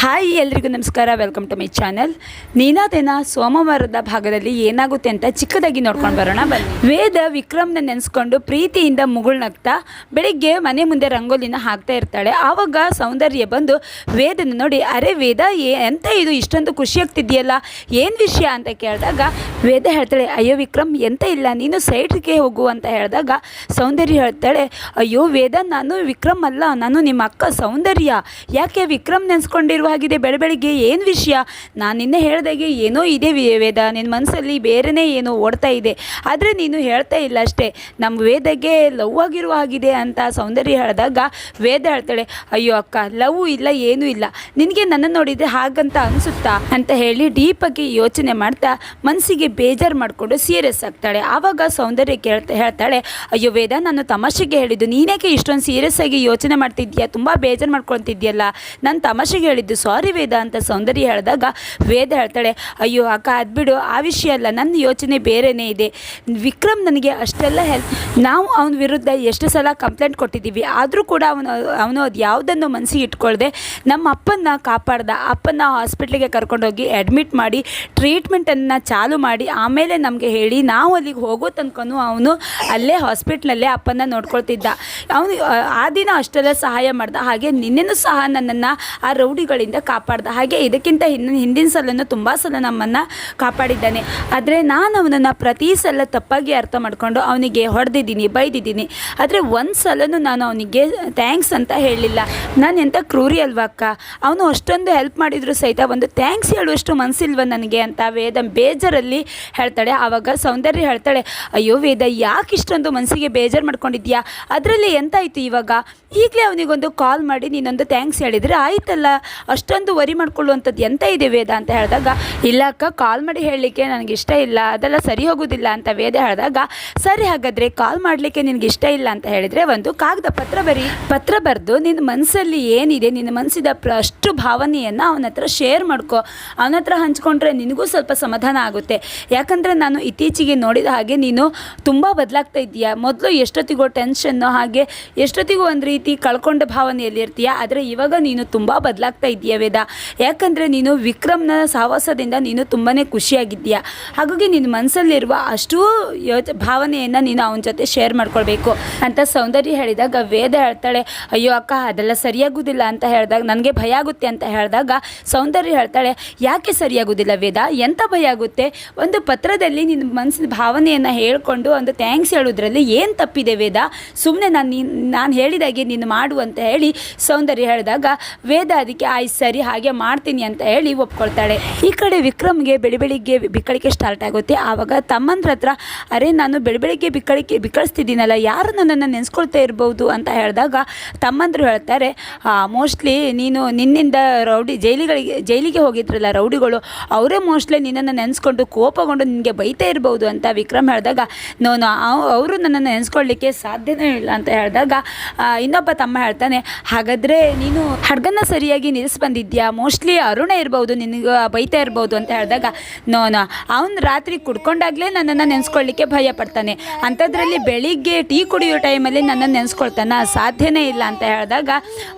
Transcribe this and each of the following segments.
Hi ಎಲ್ರಿಗೂ ನಮಸ್ಕಾರ welcome to my channel ನೀನಾದೇನ ಸೋಮವಾರದ ಭಾಗದಲ್ಲಿ ಏನಾಗುತ್ತೆ ಅಂತ ಚಿಕ್ಕದಾಗಿ ನೋಡ್ಕೊಂಡು ಬರೋಣ. ಬನ್ನಿ ವೇದ ವಿಕ್ರಮ್ನ ನೆನೆಸ್ಕೊಂಡು ಪ್ರೀತಿಯಿಂದ ಮುಗುಳ್ನಗ್ತಾ ಬೆಳಿಗ್ಗೆ ಮನೆ ಮುಂದೆ ರಂಗೋಲಿನ ಹಾಕ್ತಾ ಇರ್ತಾಳೆ. ಆವಾಗ ಸೌಂದರ್ಯ ಬಂದು ವೇದನ ನೋಡಿ, ಅರೆ ವೇದ, ಏ, ಎಂತ ಇದು? ಇಷ್ಟೊಂದು ಖುಷಿ ಆಗ್ತಿದೆಯಲ್ಲ, ಏನು ವಿಷಯ? ಅಂತ ಕೇಳಿದಾಗ ವೇದ ಹೇಳ್ತಾಳೆ, ಅಯ್ಯೋ ವಿಕ್ರಮ್, ಎಂತ ಇಲ್ಲ, ನೀನು ಸೈಡ್ಗೆ ಹೋಗು ಅಂತ ಹೇಳಿದಾಗ ಸೌಂದರ್ಯ ಹೇಳ್ತಾಳೆ, ಅಯ್ಯೋ ವೇದ, ನಾನು ವಿಕ್ರಮ್ ಅಲ್ಲ, ನಾನು ನಿಮ್ಮ ಅಕ್ಕ ಸೌಂದರ್ಯ. ಯಾಕೆ ವಿಕ್ರಮ್ ನೆನೆಸ್ಕೊಂಡಿರುವ ಹಾಗಿದೆ ಬೆಳೆ ಬೆಳಿಗ್ಗೆ ಏನು ವಿಷಯ? ನಾನು ನಿನ್ನೆ ಹೇಳ್ದಾಗೆ ಏನೋ ಇದೆ ವೇದ. ನಿನ್ನ ಮನಸ್ಸಲ್ಲಿ ಬೇರೆನೇ ಏನೋ ಓಡ್ತಾ ಇದೆ. ಆದರೆ ನೀನು ಹೇಳ್ತಾ ಇಲ್ಲ ಅಷ್ಟೇ. ನಮ್ಮ ವೇದಗೆ ಲವ್ ಆಗಿರುವ ಆಗಿದೆ ಅಂತ ಸೌಂದರ್ಯ ಹೇಳಿದಾಗ ವೇದ ಹೇಳ್ತಾಳೆ, ಅಯ್ಯೋ ಅಕ್ಕ, ಲವ್ ಇಲ್ಲ, ಏನೂ ಇಲ್ಲ. ನಿನಗೆ ನನ್ನ ನೋಡಿದರೆ ಹಾಗಂತ ಅನಿಸುತ್ತಾ? ಅಂತ ಹೇಳಿ ಡೀಪಾಗಿ ಯೋಚನೆ ಮಾಡ್ತಾ ಮನಸ್ಸಿಗೆ ಬೇಜಾರು ಮಾಡಿಕೊಂಡು ಸೀರಿಯಸ್ ಆಗ್ತಾಳೆ. ಆವಾಗ ಸೌಂದರ್ಯ ಕೇಳ್ತಾ ಹೇಳ್ತಾಳೆ, ಅಯ್ಯೋ ವೇದ, ನಾನು ತಮಾಷೆಗೆ ಹೇಳಿದ್ದು. ನೀನೇಕೆ ಇಷ್ಟೊಂದು ಸೀರಿಯಸ್ ಆಗಿ ಯೋಚನೆ ಮಾಡ್ತಿದ್ಯಾ ತುಂಬ ಬೇಜಾರು ಮಾಡ್ಕೊಳ್ತಿದ್ಯಲ್ಲ ನಾನು ತಮಾಷೆಗೆ ಹೇಳಿದ್ದು ಸಾರಿ ವೇದ ಅಂತ ಸೌಂದರ್ಯ ಹೇಳಿದಾಗ ವೇದ ಹೇಳ್ತಾಳೆ, ಅಯ್ಯೋ, ಅಕ್ಕ, ಅದು ಬಿಡು, ಆ ವಿಷಯ ಅಲ್ಲ, ನನ್ನ ಯೋಚನೆ ಬೇರೆನೇ ಇದೆ. ವಿಕ್ರಮ್ ನನಗೆ ಅಷ್ಟೆಲ್ಲ ಹೆಲ್ಪ್ ನಾವು ಅವನ ವಿರುದ್ಧ ಎಷ್ಟು ಸಲ ಕಂಪ್ಲೇಂಟ್ ಕೊಟ್ಟಿದ್ದೀವಿ, ಆದರೂ ಕೂಡ ಅವನು ಅವನು ಅದು ಯಾವುದನ್ನು ಮನಸ್ಸಿಗೆ ಇಟ್ಕೊಳ್ಳದೆ ನಮ್ಮ ಅಪ್ಪನ ಕಾಪಾಡ್ದ. ಅಪ್ಪನ ಹಾಸ್ಪಿಟ್ಲಿಗೆ ಕರ್ಕೊಂಡೋಗಿ ಅಡ್ಮಿಟ್ ಮಾಡಿ ಟ್ರೀಟ್ಮೆಂಟನ್ನು ಚಾಲು ಮಾಡಿ, ಆಮೇಲೆ ನಮಗೆ ಹೇಳಿ, ನಾವು ಅಲ್ಲಿಗೆ ಹೋಗೋ ತನಕನೂ ಅವನು ಅಲ್ಲೇ ಹಾಸ್ಪಿಟ್ಲಲ್ಲೇ ಅಪ್ಪನ ನೋಡ್ಕೊಳ್ತಿದ್ದ. ಅವನು, ಆ ದಿನ ಅಷ್ಟೆಲ್ಲ ಸಹಾಯ ಮಾಡ್ದ. ಹಾಗೆ ನಿನ್ನೆನೂ ಸಹ ನನ್ನನ್ನು ಆ ರೌಡಿಗಳಿಂದ ಕಾಪಾಡ್ದ ಹಾಗೆ ಇದಕ್ಕಿಂತ ಹಿಂದಿನ ಹಿಂದಿನ ಸಲನೂ ತುಂಬ ಸಲ ನಮ್ಮನ್ನು ಕಾಪಾಡಿದ್ದಾನೆ. ಆದರೆ ನಾನು ಅವನನ್ನು ಪ್ರತಿ ಸಲ ತಪ್ಪಾಗಿ ಅರ್ಥ ಮಾಡ್ಕೊಂಡು ಅವನಿಗೆ ಹೊಡೆದಿದ್ದೀನಿ, ಬೈದಿದ್ದೀನಿ. ಆದರೆ ಒಂದು ಸಲನೂ ನಾನು ಅವನಿಗೆ ಥ್ಯಾಂಕ್ಸ್ ಅಂತ ಹೇಳಲಿಲ್ಲ ನಾನು ಎಂಥ ಕ್ರೂರಿ ಅಲ್ವಾ ಅಕ್ಕ? ಅವನು ಅಷ್ಟೊಂದು ಹೆಲ್ಪ್ ಮಾಡಿದರೂ ಸಹಿತ ಒಂದು ಥ್ಯಾಂಕ್ಸ್ ಹೇಳುವಷ್ಟು ಮನಸ್ಸಿಲ್ವ ನನಗೆ ಅಂತ ವೇದ ಬೇಜಾರಲ್ಲಿ ಹೇಳ್ತಾಳೆ. ಆವಾಗ ಸೌಂದರ್ಯ ಹೇಳ್ತಾಳೆ, ಅಯ್ಯೋ ವೇದ, ಯಾಕೆ ಇಷ್ಟೊಂದು ಮನಸ್ಸಿಗೆ ಬೇಜಾರು ಮಾಡ್ಕೊಂಡಿದ್ಯಾ? ಅದರಲ್ಲಿ ಎಂತಾಯಿತು ಇವಾಗ? ಈಗಲೇ ಅವನಿಗೊಂದು ಕಾಲ್ ಮಾಡಿ ನೀನೊಂದು ಥ್ಯಾಂಕ್ಸ್ ಹೇಳಿದರೆ ಆಯ್ತಲ್ಲ? ಅಷ್ಟೊಂದು ವರಿ ಮಾಡ್ಕೊಳ್ಳುವಂಥದ್ದು ಎಂತ ಇದೆ ವೇದ ಅಂತ ಹೇಳಿದಾಗ, ಇಲ್ಲ ಅಕ್ಕ, ಕಾಲ್ ಮಾಡಿ ಹೇಳಲಿಕ್ಕೆ ನನಗೆ ಇಷ್ಟ ಇಲ್ಲ, ಅದೆಲ್ಲ ಸರಿ ಹೋಗೋದಿಲ್ಲ ಅಂತ ವೇದ ಹೇಳಿದಾಗ, ಸರಿ ಹಾಗಾದರೆ ಕಾಲ್ ಮಾಡಲಿಕ್ಕೆ ನಿನಗೆ ಇಷ್ಟ ಇಲ್ಲ ಅಂತ ಹೇಳಿದರೆ ಒಂದು ಕಾಗದ ಪತ್ರ ಬರಿ. ಪತ್ರ ಬರೆದು ನಿನ್ನ ಮನಸ್ಸಲ್ಲಿ ಏನಿದೆ, ನಿನ್ನ ಮನಸ್ಸಿದ ಅಷ್ಟು ಭಾವನೆಯನ್ನು ಅವನ ಹತ್ರ ಶೇರ್ ಮಾಡ್ಕೊ. ಅವನ ಹತ್ರ ಹಂಚ್ಕೊಂಡ್ರೆ ನಿನಗೂ ಸ್ವಲ್ಪ ಸಮಾಧಾನ ಆಗುತ್ತೆ. ಯಾಕಂದರೆ ನಾನು ಇತ್ತೀಚೆಗೆ ನೋಡಿದ ಹಾಗೆ ನೀನು ತುಂಬ ಬದಲಾಗ್ತಾ ಇದೆಯಾ ಮೊದಲು ಎಷ್ಟೊತ್ತಿಗೋ ಟೆನ್ಷನ್ನು ಹಾಗೆ ಎಷ್ಟೊತ್ತಿಗೂ ಒಂದು ರೀತಿ ಕಳ್ಕೊಂಡ ಭಾವನೆಯಲ್ಲಿ ಇರ್ತೀಯ ಆದರೆ ಇವಾಗ ನೀನು ತುಂಬ ಬದಲಾಗ್ತಾ ಇದೆಯಾ ವೇದ? ಯಾಕಂದರೆ ನೀನು ವಿಕ್ರಮ್ನ ಸಹವಾಸದಿಂದ ನೀನು ತುಂಬಾ ಖುಷಿಯಾಗಿದ್ದೀಯ? ಹಾಗಾಗಿ ನಿನ್ನ ಮನಸ್ಸಲ್ಲಿರುವ ಅಷ್ಟೂ ಯೋಚ, ಭಾವನೆಯನ್ನು ನೀನು ಅವನ ಜೊತೆ ಶೇರ್ ಮಾಡ್ಕೊಳ್ಬೇಕು ಅಂತ ಸೌಂದರ್ಯ ಹೇಳಿದಾಗ ವೇದ ಹೇಳ್ತಾಳೆ, ಅಯ್ಯೋ ಅಕ್ಕ, ಅದೆಲ್ಲ ಸರಿಯಾಗೋದಿಲ್ಲ ಅಂತ ಹೇಳಿದಾಗ, ನನಗೆ ಭಯ ಆಗುತ್ತೆ ಅಂತ ಹೇಳಿದಾಗ ಸೌಂದರ್ಯ ಹೇಳ್ತಾಳೆ, ಯಾಕೆ ಸರಿಯಾಗೋದಿಲ್ಲ ವೇದ? ಎಂಥ ಭಯ ಆಗುತ್ತೆ? ಒಂದು ಪತ್ರದಲ್ಲಿ ನಿನ್ನ ಮನಸ್ಸಿನ ಭಾವನೆಯನ್ನು ಹೇಳ್ಕೊಂಡು ಒಂದು ಥ್ಯಾಂಕ್ಸ್ ಹೇಳೋದ್ರಲ್ಲಿ ಏನು ತಪ್ಪಿದೆ ವೇದ? ಸುಮ್ಮನೆ ನಾನು ನೀನು, ನಾನು ಹೇಳಿದಾಗೆ ನೀನು ಮಾಡು ಅಂತ ಹೇಳಿ ಸೌಂದರ್ಯ ಹೇಳಿದಾಗ, ವೇದ, ಅದಕ್ಕೆ ಆಯ್ತು ಸರಿ ಹಾಗೆ ಮಾಡ್ತೀನಿ ಅಂತ ಹೇಳಿ ಒಪ್ಕೊಳ್ತಾಳೆ. ಈ ಕಡೆ ವಿಕ್ರಮ್ಗೆ ಬೆಳಿ ಬೆಳಿಗ್ಗೆ ಬಿಕ್ಕಳಿಕೆ ಸ್ಟಾರ್ಟ್ ಆಗುತ್ತೆ. ಆವಾಗ ತಮ್ಮಂದ್ರ ಹತ್ರ, ಅರೆ, ನಾನು ಬೆಳಿ ಬೆಳಿಗ್ಗೆ ಬಿಕ್ಕಳಿಕೆ, ಬಿಕ್ಕಳಿಸ್ತಿದ್ದೀನಲ್ಲ, ಯಾರು ನನ್ನನ್ನು ನೆನೆಸ್ಕೊಳ್ತಾ ಇರ್ಬೋದು? ಅಂತ ಹೇಳಿದಾಗ ತಮ್ಮಂದ್ರು ಹೇಳ್ತಾರೆ ಮೋಸ್ಟ್ಲಿ ನೀನು ನಿನ್ನಿಂದ ರೌಡಿ, ಜೈಲಿಗಳಿಗೆ, ಜೈಲಿಗೆ ಹೋಗಿದ್ರಲ್ಲ ರೌಡಿಗಳು, ಅವರೇ ಮೋಸ್ಟ್ಲಿ ನಿನ್ನನ್ನು ನೆನೆಸ್ಕೊಂಡು ಕೋಪಗೊಂಡು ನಿನಗೆ ಬೈತಾ ಇರ್ಬೋದು ಅಂತ ವಿಕ್ರಮ್ ಹೇಳಿದಾಗ ನಾನು ಅವರು ನನ್ನನ್ನು ನೆನೆಸ್ಕೊಳ್ಳಿಕ್ಕೆ ಸಾಧ್ಯನೇ ಇಲ್ಲ. ಅಂತ ಹೇಳಿದಾಗ ಇನ್ನೊಬ್ಬ ತಮ್ಮ ಹೇಳ್ತಾನೆ, ಹಾಗಾದರೆ ನೀನು ಹಡ್ಗನ್ನ ಸರಿಯಾಗಿ ನಿಲ್ಲಿಸಿ ಬಂದಿದ್ಯಾ? ಮೋಸ್ಟ್ಲಿ ಅರುಣ ಇರ್ಬೋದು, ನಿನಗೆ ಬೈತಾ ಇರ್ಬೋದು ಅಂತ ಹೇಳಿದಾಗ ನೋ ನೋ ಅವನು ರಾತ್ರಿ ಕುಡ್ಕೊಂಡಾಗಲೇ ನನ್ನನ್ನು ನೆನೆಸ್ಕೊಳ್ಳಿಕ್ಕೆ ಭಯ ಪಡ್ತಾನೆ. ಅಂಥದ್ರಲ್ಲಿ ಬೆಳಿಗ್ಗೆ ಟೀ ಕುಡಿಯೋ ಟೈಮಲ್ಲಿ ನನ್ನನ್ನು ನೆನೆಸ್ಕೊಳ್ತಾನ? ಸಾಧ್ಯನೇ ಇಲ್ಲ ಅಂತ ಹೇಳಿದಾಗ,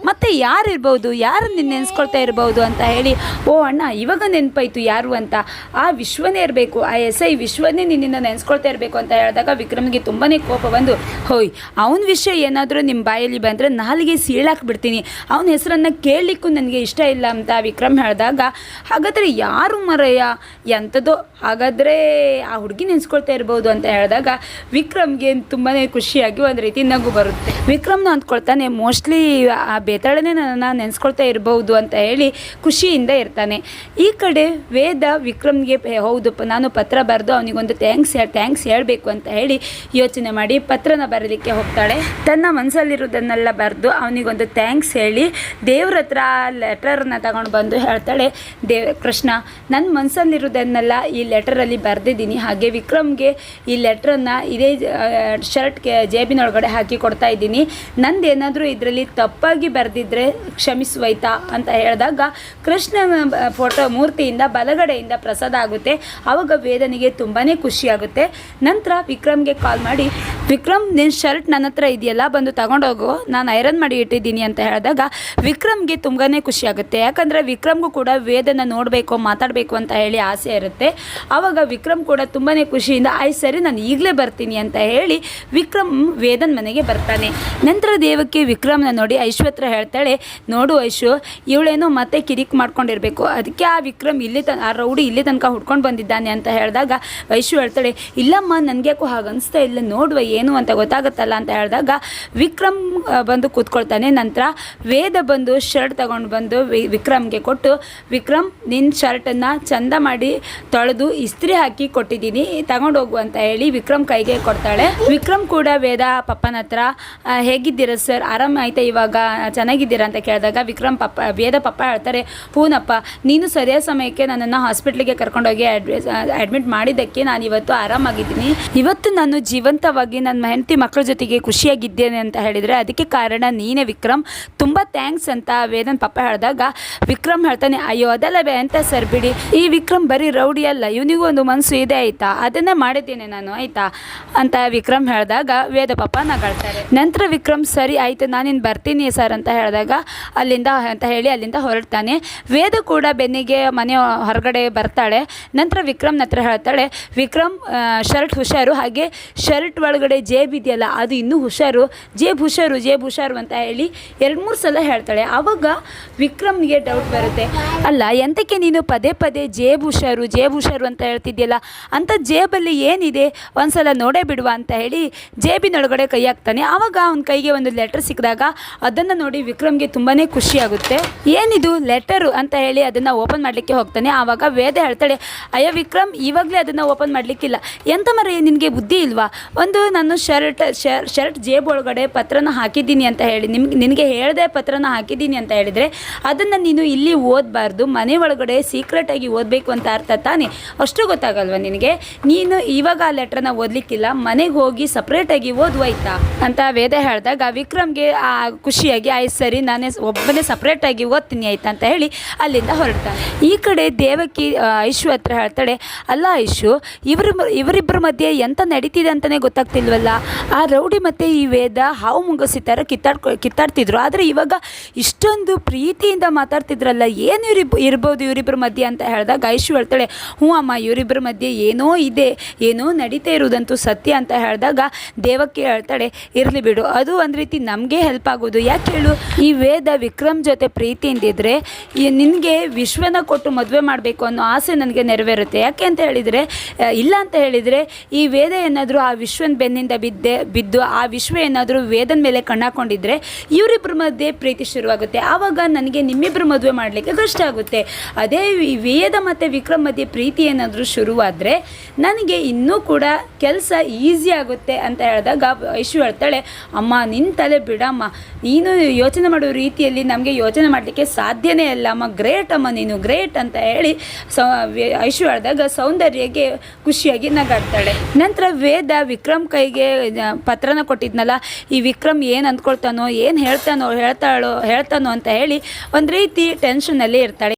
ಮತ್ತೆ ಯಾರು ಇರ್ಬೋದು? ಯಾರು ನಿನ್ನ ನೆನೆಸ್ಕೊಳ್ತಾ ಇರ್ಬೋದು? ಅಂತ ಹೇಳಿ, ಓ ಅಣ್ಣ, ಇವಾಗ ನೆನಪಾಯ್ತು ಯಾರು ಅಂತ. ಆ ವಿಶ್ವನೇ ಇರಬೇಕು. ಆ ಎಸ್ ಐ ವಿಶ್ವನೇ ನಿನ್ನನ್ನು ನೆನೆಸ್ಕೊಳ್ತಾ ಇರಬೇಕು ಅಂತ ಹೇಳಿದಾಗ ವಿಕ್ರಮ್ಗೆ ತುಂಬಾ ಕೋಪ ಬಂದು, ಹೋಯ್, ಅವನ ವಿಷಯ ಏನಾದರೂ ನಿಮ್ಮ ಬಾಯಲ್ಲಿ ಬಂದರೆ ನಾಲಿಗೆ ಸೀಳಾಕ್ಬಿಡ್ತೀನಿ ಅವನ ಹೆಸರನ್ನು ಕೇಳಲಿಕ್ಕೂ ನನಗೆ ಇಷ್ಟ ಇಲ್ಲ ಅಂತ ವಿಕ್ರಮ್ ಹೇಳಿದಾಗ, ಹಾಗಾದರೆ ಯಾರು ಮರೆಯ ಎಂಥದೋ, ಹಾಗಾದರೆ ಆ ಹುಡುಗಿ ನೆನೆಸ್ಕೊಳ್ತಾ ಇರ್ಬೋದು ಅಂತ ಹೇಳಿದಾಗ ವಿಕ್ರಮ್ಗೆ ತುಂಬಾ ಖುಷಿಯಾಗಿ ಒಂದು ರೀತಿ ನಗು ಬರುತ್ತೆ. ವಿಕ್ರಮ್ನ ಅಂದ್ಕೊಳ್ತಾನೆ, ಮೋಸ್ಟ್ಲಿ ಆ ಬೇತಾಳನೇ ನನ್ನನ್ನು ನೆನೆಸ್ಕೊಳ್ತಾ ಇರ್ಬೋದು ಅಂತ ಹೇಳಿ ಖುಷಿಯಿಂದ ಇರ್ತಾನೆ. ಈ ಕಡೆ ವೇದ ವಿಕ್ರಮ್ಗೆ ಹೌದಪ್ಪ, ನಾನು ಪತ್ರ ಬರೆದು ಅವನಿಗೊಂದು ಥ್ಯಾಂಕ್ಸ್ ಥ್ಯಾಂಕ್ಸ್ ಹೇಳಬೇಕು ಅಂತ ಹೇಳಿ ಯೋಚನೆ ಮಾಡಿ ಪತ್ರನ ಬರಲಿಕ್ಕೆ ಹೋಗ್ತಾಳೆ. ತನ್ನ ಮನಸ್ಸಲ್ಲಿರೋದನ್ನೆಲ್ಲ ಬರೆದು ಅವನಿಗೊಂದು ಥ್ಯಾಂಕ್ಸ್ ಹೇಳಿ ದೇವ್ರ ಹತ್ರ ಲೆಟರ್ನ ತಗೊಂಡು ಬಂದು ಹೇಳ್ತಾಳೆ ದೇವ ಕೃಷ್ಣ ನನ್ನ ಮನಸ್ಸಲ್ಲಿರೋದನ್ನೆಲ್ಲ ಈ ಲೆಟರಲ್ಲಿ ಬರೆದಿದ್ದೀನಿ. ಹಾಗೆ ವಿಕ್ರಮ್ಗೆ ಈ ಲೆಟ್ರನ್ನು ಇದೇ ಶರ್ಟ್ಗೆ, ಜೇಬಿನೊಳಗಡೆ ಹಾಕಿ ಕೊಡ್ತಾ ಇದ್ದೀನಿ. ನಂದೇನಾದರೂ ಇದರಲ್ಲಿ ತಪ್ಪಾಗಿ ಬರೆದಿದ್ರೆ ಕ್ಷಮಿಸುವೈತಾ? ಅಂತ ಹೇಳಿದಾಗ ಕೃಷ್ಣನ ಫೋಟೋ ಮೂರ್ತಿಯಿಂದ ಬಲಗಡೆಯಿಂದ ಪ್ರಸಾದ ಆಗುತ್ತೆ. ಆವಾಗ ವೇದನಿಗೆ ತುಂಬಾ ಖುಷಿಯಾಗುತ್ತೆ. ನಂತರ ವಿಕ್ರಮ್ಗೆ ಕಾಲ್ ಮಾಡಿ ವಿಕ್ರಮ್ ನಿನ್ನ ಶರ್ಟ್ ನನ್ನ ಹತ್ರ ಇದೆಯಲ್ಲ, ಬಂದು ತಗೊಂಡೋಗು. ನಾನು ಐರನ್ ಮಾಡಿ ಇಟ್ಟಿದ್ದೀನಿ ಅಂತ ಹೇಳಿದಾಗ ವಿಕ್ರಮ್ಗೆ ತುಂಬಾ ಖುಷಿ ಆಗುತ್ತೆ. ಯಾಕಂದರೆ ವಿಕ್ರಮ್ಗೂ ಕೂಡ ವೇದನ ನೋಡಬೇಕು, ಮಾತಾಡಬೇಕು ಅಂತ ಹೇಳಿ ಆಸೆ ಇರುತ್ತೆ. ಆವಾಗ ವಿಕ್ರಮ್ ಕೂಡ ತುಂಬಾ ಖುಷಿಯಿಂದ, ಆಯ್ ಸರಿ, ನಾನು ಈಗಲೇ ಬರ್ತೀನಿ ಅಂತ ಹೇಳಿ ವಿಕ್ರಮ್ ವೇದನ್ ಮನೆಗೆ ಬರ್ತಾನೆ. ನಂತರ ದೇವಕ್ಕೆ ವಿಕ್ರಮ್ನ ನೋಡಿ ಐಶ್ವತ್ರ ಹೇಳ್ತಾಳೆ, ನೋಡು ಐಶು, ಇವಳೇನೋ ಮತ್ತೆ ಕಿರಿಕ್ ಮಾಡ್ಕೊಂಡಿರಬೇಕು. ಅದಕ್ಕೆ ಆ ವಿಕ್ರಮ್ ಇಲ್ಲಿ ತ ಆ ರೌಡಿ ಇಲ್ಲಿ ತನಕ ಹುಡ್ಕೊಂಡು ಬಂದಿದ್ದಾನೆ ಅಂತ ಹೇಳಿದಾಗ ಐಶು ಹೇಳ್ತಾಳೆ, ಇಲ್ಲಮ್ಮ ನನಗೆ ಯಾಕೋ ಹಾಗೆ ಅನಿಸ್ತಾ ಇಲ್ಲ. ನೋಡುವ ಅಂತ ಗೊತ್ತಾಗುತ್ತಲ್ಲ ಅಂತ ಹೇಳಿದಾಗ ವಿಕ್ರಮ್ ಬಂದು ಕೂತ್ಕೊಳ್ತಾನೆ. ನಂತರ ವೇದ ಬಂದು ಶರ್ಟ್ ತಗೊಂಡು ಬಂದು ವಿಕ್ರಮ್ಗೆ ಕೊಟ್ಟು, ವಿಕ್ರಮ್ ನಿನ್ನ ಶರ್ಟನ್ನು ಚಂದ ಮಾಡಿ ತೊಳೆದು ಇಸ್ತ್ರಿ ಹಾಕಿ ಕೊಟ್ಟಿದ್ದೀನಿ. ತಗೊಂಡು ಹೋಗು ಅಂತ ಹೇಳಿ ವಿಕ್ರಮ್ ಕೈಗೆ ಕೊಡ್ತಾಳೆ. ವಿಕ್ರಮ್ ಕೂಡ ವೇದ ಪಪ್ಪನ ಹತ್ರ ಹೇಗಿದ್ದೀರಾ ಸರ್? ಆರಾಮ ಆಯ್ತಾ ಇವಾಗ? ಚೆನ್ನಾಗಿದ್ದೀರಾ? ಅಂತ ಕೇಳಿದಾಗ ವಿಕ್ರಮ್ ಪಪ್ಪ, ವೇದ ಪಪ್ಪ ಹೇಳ್ತಾರೆ ಹೂನಪ್ಪ ನೀನು ಸರಿಯಾದ ಸಮಯಕ್ಕೆ ನನ್ನನ್ನು ಹಾಸ್ಪಿಟ್ಲಿಗೆ ಕರ್ಕೊಂಡೋಗಿ ಅಡ್ಮಿಟ್ ಮಾಡಿದ್ದಕ್ಕೆ ನಾನು ಇವತ್ತು ಆರಾಮಾಗಿದ್ದೀನಿ. ಇವತ್ತು ನಾನು ಜೀವಂತವಾಗಿ ನನ್ನ ಹೆಂಡತಿ ಮಕ್ಕಳ ಜೊತೆಗೆ ಖುಷಿಯಾಗಿದ್ದೇನೆ ಅಂತ ಹೇಳಿದರೆ, ಅದಕ್ಕೆ ಕಾರಣ ನೀನೇ ವಿಕ್ರಮ್. ತುಂಬ ಥ್ಯಾಂಕ್ಸ್ ಅಂತ ವೇದನ್ ಪಪ್ಪ ಹೇಳಿದಾಗ, ವಿಕ್ರಮ್ ಹೇಳ್ತಾನೆ, ಅಯ್ಯೋ ಅದೆಲ್ಲ ಬೇ ಅಂತ ಸರ್ ಬಿಡಿ. ಈ ವಿಕ್ರಮ್ ಬರೀ ರೌಡಿ ಅಲ್ಲ, ಇವನಿಗೂ ಒಂದು ಮನಸ್ಸು ಇದೆ ಆಯಿತಾ? ಅದನ್ನೇ ಮಾಡಿದ್ದೀನಿ ನಾನು, ಆಯಿತಾ? ಅಂತ ವಿಕ್ರಮ್ ಹೇಳಿದಾಗ, ವೇದ ಪಪ್ಪ ನಗಾಳ್ತಾರೆ ನಂತರ ವಿಕ್ರಮ್, ಸರಿ ಆಯಿತು ನಾನಿನ್ನು ಬರ್ತೀನಿ ಸರ್ ಅಂತ ಹೇಳಿದಾಗ, ಅಲ್ಲಿಂದ ಅಂತ ಹೇಳಿ ಅಲ್ಲಿಂದ ಹೊರಡ್ತಾನೆ. ವೇದ ಕೂಡ ಬೆನ್ನಿಗೆ ಮನೆ ಹೊರಗಡೆ ಬರ್ತಾಳೆ. ನಂತರ ವಿಕ್ರಮ್ನ ಹತ್ರ ಹೇಳ್ತಾಳೆ, ವಿಕ್ರಮ್ ಶರ್ಟ್ ಹುಷಾರು, ಹಾಗೆ ಶರ್ಟ್ ಒಳಗಡೆ ಜೇಬ್ ಇದೆಯಲ್ಲ, ಅದು ಇನ್ನೂ ಹುಷಾರು. ಜೇಬ್ ಹುಷಾರು ಜೇಬ್ ಹುಷಾರು ಅಂತ ಹೇಳಿ ಎರಡು ಮೂರು ಸಲ ಹೇಳ್ತಾಳೆ. ಆವಾಗ ವಿಕ್ರಮ್ಗೆ ಡೌಟ್ ಬರುತ್ತೆ. ಅಲ್ಲ, ಎಂತಕ್ಕೆ ನೀನು ಪದೇ ಪದೇ ಜೇಬ್ ಹುಷಾರು ಜೇಬ್ ಹುಷಾರು ಅಂತ ಹೇಳ್ತಿದ್ಯಲ್ಲ, ಅಂತ ಜೇಬಲ್ಲಿ ಏನಿದೆ? ಒಂದ್ಸಲ ನೋಡೇ ಬಿಡುವ ಅಂತ ಹೇಳಿ ಜೇಬಿನೊಳಗಡೆ ಕೈ ಹಾಕ್ತಾನೆ. ಆವಾಗ ಅವನ ಕೈಗೆ ಒಂದು ಲೆಟರ್ ಸಿಕ್ಕಿದಾಗ ಅದನ್ನು ನೋಡಿ ವಿಕ್ರಮ್ಗೆ ತುಂಬಾ ಖುಷಿ ಆಗುತ್ತೆ. ಏನಿದು? ಲೆಟರು ಅಂತ ಹೇಳಿ ಅದನ್ನು ಓಪನ್ ಮಾಡಲಿಕ್ಕೆ ಹೋಗ್ತಾನೆ. ಆವಾಗ ವೇದ ಹೇಳ್ತಾಳೆ, ಅಯ್ಯ ವಿಕ್ರಮ್, ಇವಾಗಲೇ ಅದನ್ನು ಓಪನ್ ಮಾಡಲಿಕ್ಕಿಲ್ಲ. ಎಂತ ಮರ, ನಿನಗೆ ಬುದ್ಧಿ ಇಲ್ವಾ? ಒಂದು ನಾನು ಶರ್ಟ್ ಶರ್ಟ್ ಜೇಬ್ ಒಳಗಡೆ ಪತ್ರನ ಹಾಕಿದ್ದೀನಿ ಅಂತ ಹೇಳಿ, ನಿಮ್ಗೆ, ನಿನಗೆ ಹೇಳದೆ ಪತ್ರನ ಹಾಕಿದ್ದೀನಿ ಅಂತ ಹೇಳಿದರೆ ಅದನ್ನು ನೀನು ಇಲ್ಲಿ ಓದಬಾರ್ದು, ಮನೆ ಒಳಗಡೆ ಸೀಕ್ರೆಟಾಗಿ ಓದಬೇಕು ಅಂತ ಅರ್ಥ ತಾನೇ? ಅಷ್ಟು ಗೊತ್ತಾಗಲ್ವ ನಿನಗೆ? ನೀನು ಇವಾಗ ಆ ಲೆಟ್ರನ್ನ ಓದಲಿಕ್ಕಿಲ್ಲ, ಮನೆಗೆ ಹೋಗಿ ಸಪ್ರೇಟಾಗಿ ಓದುವಾಯ್ತಾ ಅಂತ ವೇದ ಹೇಳಿದಾಗ ವಿಕ್ರಮ್ಗೆ ಆ ಖುಷಿಯಾಗಿ ಆಯ್ತು ಸರಿ, ನಾನೇ ಒಬ್ಬನೇ ಸಪ್ರೇಟಾಗಿ ಓದ್ತೀನಿ ಆಯ್ತಾ? ಅಂತ ಹೇಳಿ ಅಲ್ಲಿಂದ ಹೊರಡ್ತಾನೆ ಈ ಕಡೆ ದೇವಕಿ ಐಶು ಹತ್ರ ಹೇಳ್ತಾಳೆ, ಅಲ್ಲ ಐಶು, ಇವರು ಇವರಿಬ್ಬರ ಮಧ್ಯೆ ಎಂತ ನಡೀತಿದೆ ಅಂತಲೇ ಗೊತ್ತಾಗ್ತಿಲ್ವಲ್ಲ ಆ ರೌಡಿ ಮತ್ತು ಈ ವೇದ ಹಾವು ಮುಂಗಸಿ ಥರ ಕಿತ್ತಾಡ್ಕೊ, ಕಿತ್ತಾಡ್ತಿದ್ರು. ಆದರೆ ಇವಾಗ ಇಷ್ಟೊಂದು ಪ್ರೀತಿಯಿಂದ ಮಾತಾಡ್ತಿದ್ರಲ್ಲ, ಏನು ಇವ್ರಿಬ್ ಇರ್ಬೋದು ಇವರಿಬ್ಬರ ಮಧ್ಯೆ ಅಂತ ಹೇಳಿದಾಗ ಐಶು ಹೇಳ್ತಾಳೆ, ಹ್ಞೂ ಅಮ್ಮ ಇವರಿಬ್ಬರ ಮಧ್ಯೆ ಏನೋ ಇದೆ, ಏನೋ ನಡೀತಾ ಇರುವುದಂತೂ ಸತ್ಯ ಅಂತ ಹೇಳಿದಾಗ ದೇವಕ್ಕೆ ಹೇಳ್ತಾಳೆ, ಇರಲಿ ಬಿಡು, ಅದು ಒಂದು ರೀತಿ ನಮಗೆ ಹೆಲ್ಪ್ ಆಗೋದು. ಯಾಕೆ ಹೇಳು, ಈ ವೇದ ವಿಕ್ರಮ್ ಜೊತೆ ಪ್ರೀತಿಯಿಂದ ಇದ್ದರೆ ನಿನಗೆ ವಿಶ್ವನ ಕೊಟ್ಟು ಮದುವೆ ಮಾಡಬೇಕು ಅನ್ನೋ ಆಸೆ ನನಗೆ ನೆರವೇರುತ್ತೆ. ಯಾಕೆ ಅಂತ ಹೇಳಿದರೆ ಇಲ್ಲ ಅಂತ ಹೇಳಿದರೆ, ಈ ವೇದ ಏನಾದರೂ ಆ ವಿಶ್ವನ ಬೆನ್ನಿಂದ ಬಿದ್ದೆ, ಬಿದ್ದು ಆ ವಿಶ್ವ ಏನಾದರೂ ವೇದನ ಮೇಲೆ ಕಣ್ಣಾಕೊಂಡಿದ್ರೆ ಇವರಿಬ್ಬರ ಮಧ್ಯೆ ಪ್ರೀತಿ ಶುರುವಾಗುತ್ತೆ. ಆವಾಗ ನನಗೆ ನಿಮ್ಮಿಬ್ಬರ ಮದುವೆ ಮಾಡಲಿಕ್ಕೆ ಕಷ್ಟ ಆಗುತ್ತೆ. ಅದೇ ವೇದ ಮತ್ತು ವಿಕ್ರಮ್ ಮಧ್ಯೆ ಪ್ರೀತಿ ಏನಾದರೂ ಶುರುವಾದರೆ ನನಗೆ ಇನ್ನೂ ಕೂಡ ಕೆಲಸ ಈಸಿ ಆಗುತ್ತೆ ಅಂತ ಹೇಳಿದಾಗ ಐಶು ಹೇಳ್ತಾಳೆ, ಅಮ್ಮ ನಿನ್ನ ತಲೆ ಬಿಡಮ್ಮ. ನೀನು ಯೋಚನೆ ಮಾಡೋ ರೀತಿಯಲ್ಲಿ ನಮಗೆ ಯೋಚನೆ ಮಾಡಲಿಕ್ಕೆ ಸಾಧ್ಯನೇ ಇಲ್ಲ. ಅಮ್ಮ ಗ್ರೇಟ್ ಅಮ್ಮ ನೀನು ಗ್ರೇಟ್ ಅಂತ ಹೇಳಿ ಸೌ ಐಶು ಹೇಳಿದಾಗ ಸೌಂದರ್ಯಗೆ ಖುಷಿಯಾಗಿ ನಗಾಡ್ತಾಳೆ. ನಂತರ ವೇದ ವಿಕ್ರಮ್ ಕೈಗೆ ಆ, ಪತ್ರನ ಕೊಟ್ಟಿದ್ನಲ್ಲ ಈ ವಿಕ್ರಮ್ ಏನು ಅಂದ್ಕೊಳ್ತಾನೋ ಏನು ಹೇಳ್ತಾನೋ ಹೇಳ್ತಾಳೋ ಹೇಳ್ತಾನೋ ಅಂತ ಹೇಳಿ ಒಂದು ರೀತಿ ಟೆನ್ಷನಲ್ಲಿ ಇರ್ತಾಳೆ.